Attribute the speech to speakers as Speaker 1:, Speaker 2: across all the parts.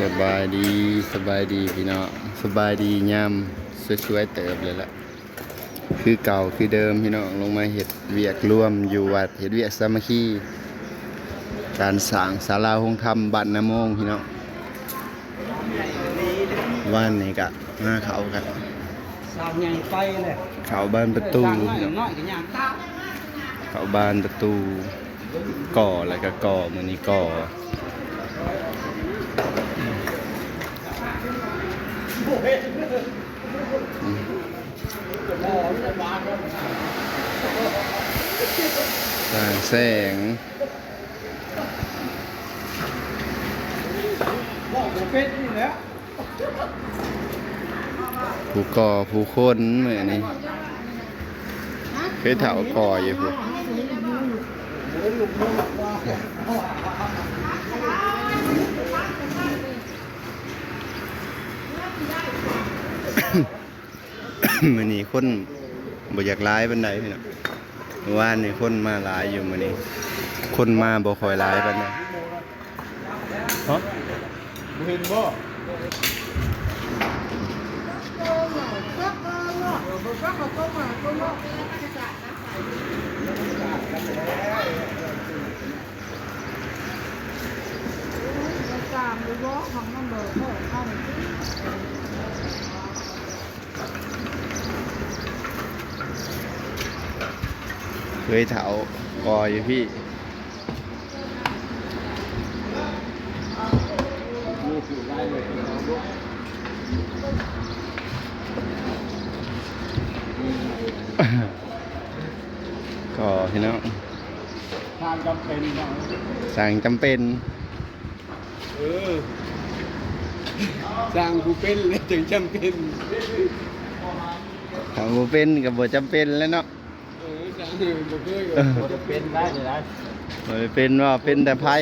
Speaker 1: สบายดีสบายดีพี่น้องสบายดียามสวยๆเติบเลยล่ะคือเก่าคือเดิมพี่น้องลงมาเห็ดเวียกร่วมอยู่วัดเห็ดเวียกสามัคคีการสร้างศาลาหงธรรมบ้านนาโมงพี่น้องว่านนี่กะหน้าเขากัน
Speaker 2: สาวใหญ่ไปเลย
Speaker 1: เขาบ้านประตู
Speaker 2: สาวน้อย
Speaker 1: พี่น้อง
Speaker 2: น้อยกันอย่างตา
Speaker 1: เขาบ้านประตูก่อแล้วก็ก่อมือนี้ก่อ สร้างแสง
Speaker 2: บอกผมเป็นนี่แหล้ว
Speaker 1: ผู้ก่อผู้คนเหมือนนี้เคยเถาก่ออยู่ผู้ มือนี้คนบ่อยากร้ายบันไดพี่น้องเมื่อว่านนี่คนมาหลายอยู่มือนี้คนมาบ่คอยร้ายบันไดฮะ
Speaker 2: เห็นบ่
Speaker 3: ตามหรือว่าของมันเบิกเพิ่มเข้ามา
Speaker 1: เคยเถาก่ออยู่พี่
Speaker 2: นี่คือได้เลยน้องลูก
Speaker 1: ก็พี่น้อง
Speaker 2: ทางจำเป็นเนาะ
Speaker 1: สั่งจำเป็น
Speaker 2: เออสร้างผู้เป็นเลยถึงจำเป็น
Speaker 1: ทำบ่เป็นกับบ่จำเป็นแล้วเนาะ
Speaker 2: จะเป็นได้เลยนะ
Speaker 1: บ่ได้เป็นว่าเป็นแต่ไพ่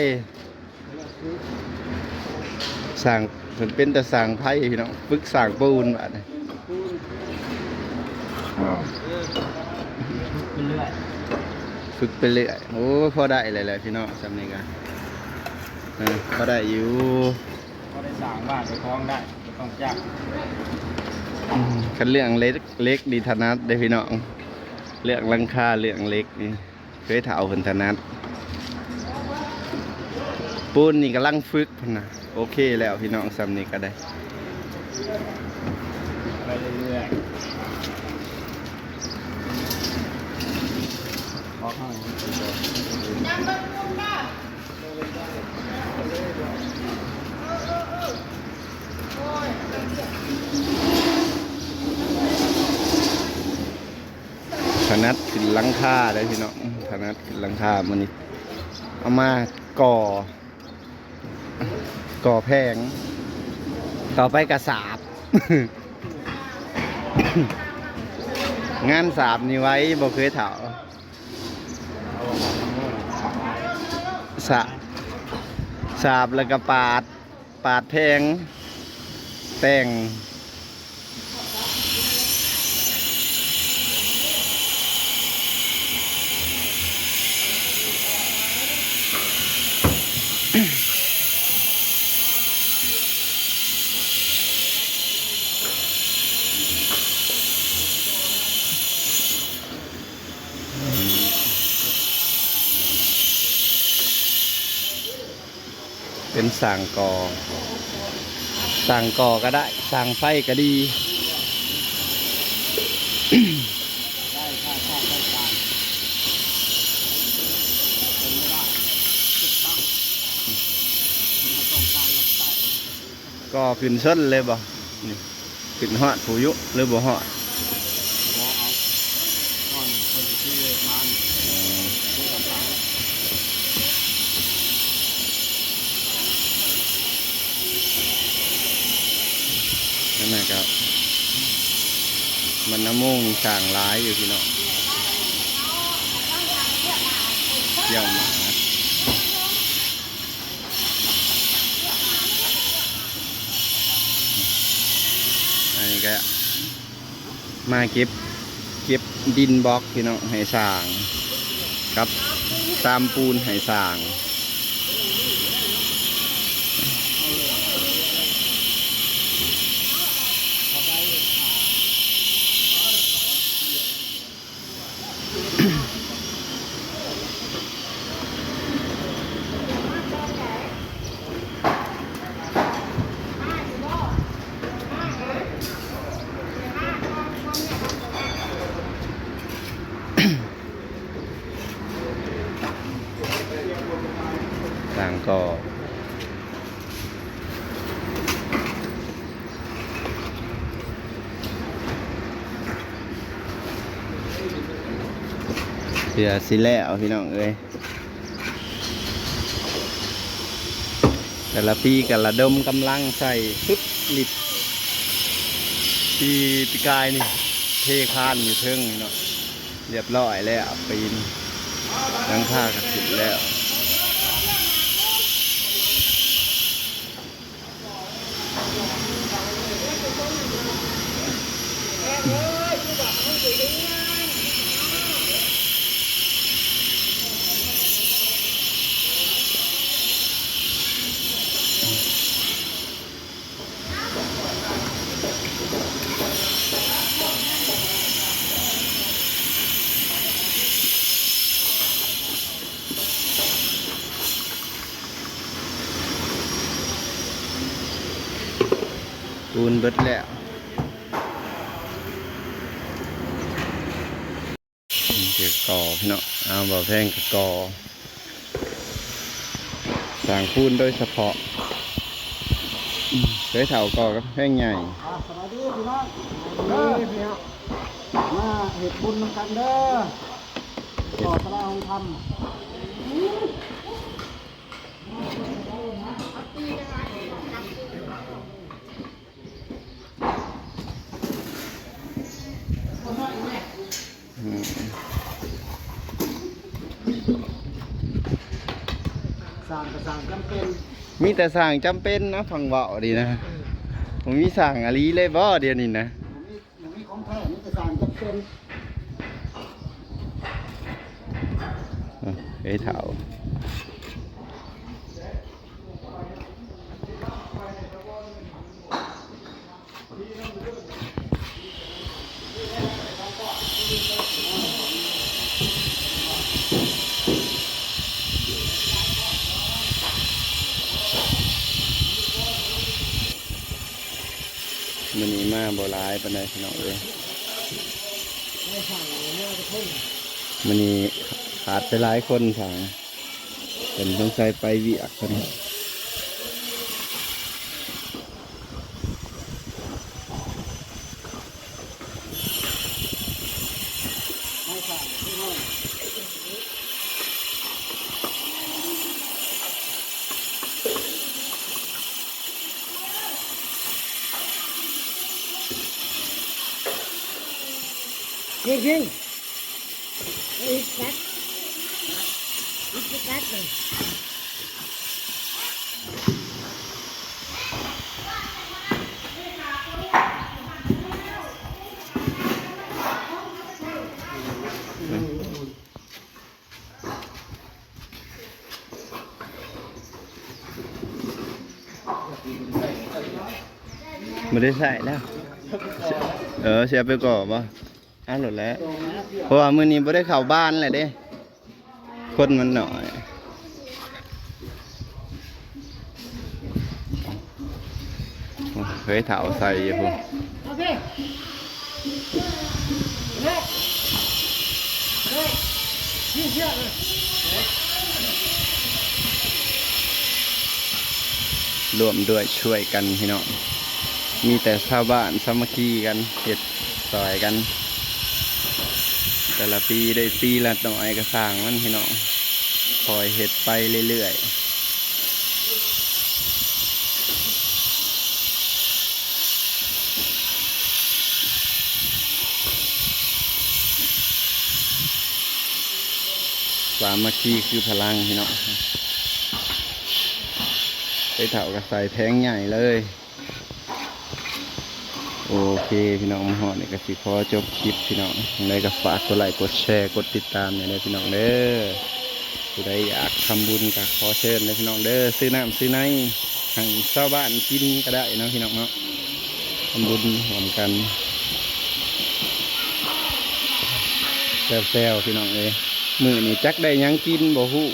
Speaker 1: สั่งมันเป็นแต่สั่งไพ่พี่น้องฝึกสั่งปูนบาดนี้
Speaker 2: เป็นเรื่อย
Speaker 1: ฝึกไปเรื่อยโอ้ยพอได้เลยแหละพี่น้องสำนี้กันเออพอได้อยู่
Speaker 2: พอได้สร้างบ้านไปคล้องได้ไม่ต้องจ้าง
Speaker 1: อืมคันเรื่องเล็กเล็กดีถนัดเด้อพี่น้อง เรื่องลังคาเรื่องเล็กนี่เคยเถาเพิ่นธนัดปูนนี่กำลังฝึกพุ่นน่ะโอเคแล้วพี่น้องสำนี่ก็ได้
Speaker 2: ไปเรื่อยๆขอข้างนี้
Speaker 1: นัดขึ้นหลังคาได้พี่น้องถนัดขึ้นหลังคามันนี่เอามาก่อ ก่อแพง ต่อไปกระสาบ งานสาบนี่ไว้บ่เคยเถาสาสาบแล้วก็ปาด ปาดแพง แต่ง สั่งกอสั่งกอก็ได้ สั่งไฟก็ดี
Speaker 2: ได้ค่าค่าค่าการเป็นไม่ได้นก็ต้องการรับใช้
Speaker 1: ก็ขึ้นเลยบ่ขึ้นหอดผู้ยุหรือบ่หอด
Speaker 2: หมอเอาก้อนคนที่ทาน
Speaker 1: นั่นนะครับ มันน้ำมงช่างร้ายอยู่พี่น้องเยี่ยมมาอันนี้ก็มาเก็บเก็บดินบล็อกพี่น้องให้สร้างกับตามปูนให้สร้าง ก็ เสือสิแล้วพี่น้องเอ้ยแต่ละปีกันละดมกำลังใส่สุดลิบปีปีกายนี่เทคานอยู่เทิงเนาะเรียบร้อยแล้วปีนยังผ้ากันสิแล้ว 哎，我 ơi, chú bảo. ปูนเบิดแล้วเกี่ยวก่อพี่เนาะเอาบ่อแพงกับก่อสั่งปูนโดยเฉพาะอืมเคยเถาก่อกับแพงใหญ่
Speaker 2: อ่าสวัสดีพี่น้องสวัสดีพี่น้องมาเห็ดบุญนำกันเด้อต่อสลาของท
Speaker 1: อืมำ
Speaker 2: สร้างกระสร้างจำเป็น
Speaker 1: มีแต่สั่งจำเป็นนะฟังเบาดีนะผมมีสั่งอะไรเลยบ่เดียวนี้นะ
Speaker 2: มันมีมันมีของแท้มีกระสร้างจำเป็น
Speaker 1: เออเคยเถา มันนี้มาบ่ร้ายปานใดพี่น้องเอ้ยมันนี้ขาดไปหลายคนสั่งเป็นต้องใส่ไปวิอักคน
Speaker 2: ไม่สร้างพี่น้อง ยิงยิง
Speaker 3: อีกกัดอีกกัดเลย
Speaker 1: ไม่ได้ใส่แล้วเออเสียไปก่อนป่ะอ้าวหลุดแล้วเพราะว่ามือนี้ไ่ได้เข้าบ้านเลยเด้คนมันหน่อยเคยเถาใส่อยู่พุ่นร่วมด้วยช่วยกันพี่น้องมีแต่ชาวบ้านสามัคคีกันเห็ดซอยกัน แต่ละปีได้ปีละหน่อยก็สร้างมันพี่น้องคอยเห็ดไปเรื่อยๆสามัคคีคือพลังพี่น้องไปเถากับใส่แพงใหญ่เลย โอเคพี่น้องมาหอดนี่ก็สิขอจบคลิปพี่น้องยังไงก็ฝากกดไลค์กดแชร์กดติดตามเนี่ยนะพี่น้องเด้อผู้ใดอยากทำบุญก็ขอเชิญเลยพี่น้องเด้อซื้อน้ำซื้อในให้ชาวบ้านกินก็ได้นะพี่น้องเนาะทำบุญหวมกันแซวๆพี่น้องเอ้ยมือนี่จักได้ยังกินบ่ฮู้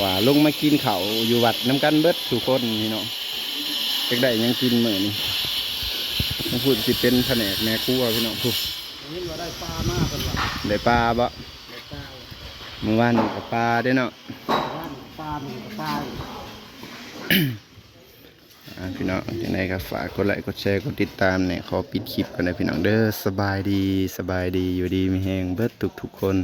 Speaker 1: ว่าลงมากินเขาอยู่วัดน้ำกันเบิดทุกคนพี่น้องเด็กได้ยังกินเหมือน นี่ต้องพูดสิเป็นแผนกแม่ครัวพี่น้องพูด
Speaker 2: เห็นว่าได้ปลามากเป็นว่า
Speaker 1: ได้ปลาบ่
Speaker 2: ได้ปลา
Speaker 1: เมื่อวานนี่กับปลาได้อเนาะ
Speaker 2: บ้านปลาหนึ่งปลา
Speaker 1: อ่าพี่น้องยังไงก็ฝากกดไลค์กดแชร์กดติดตามเนี่ยขอปิดคลิปกันนะพี่น้องเด้อสบายดีสบายดีอยู่ดีมีแหงเบิดทุกทุกๆคน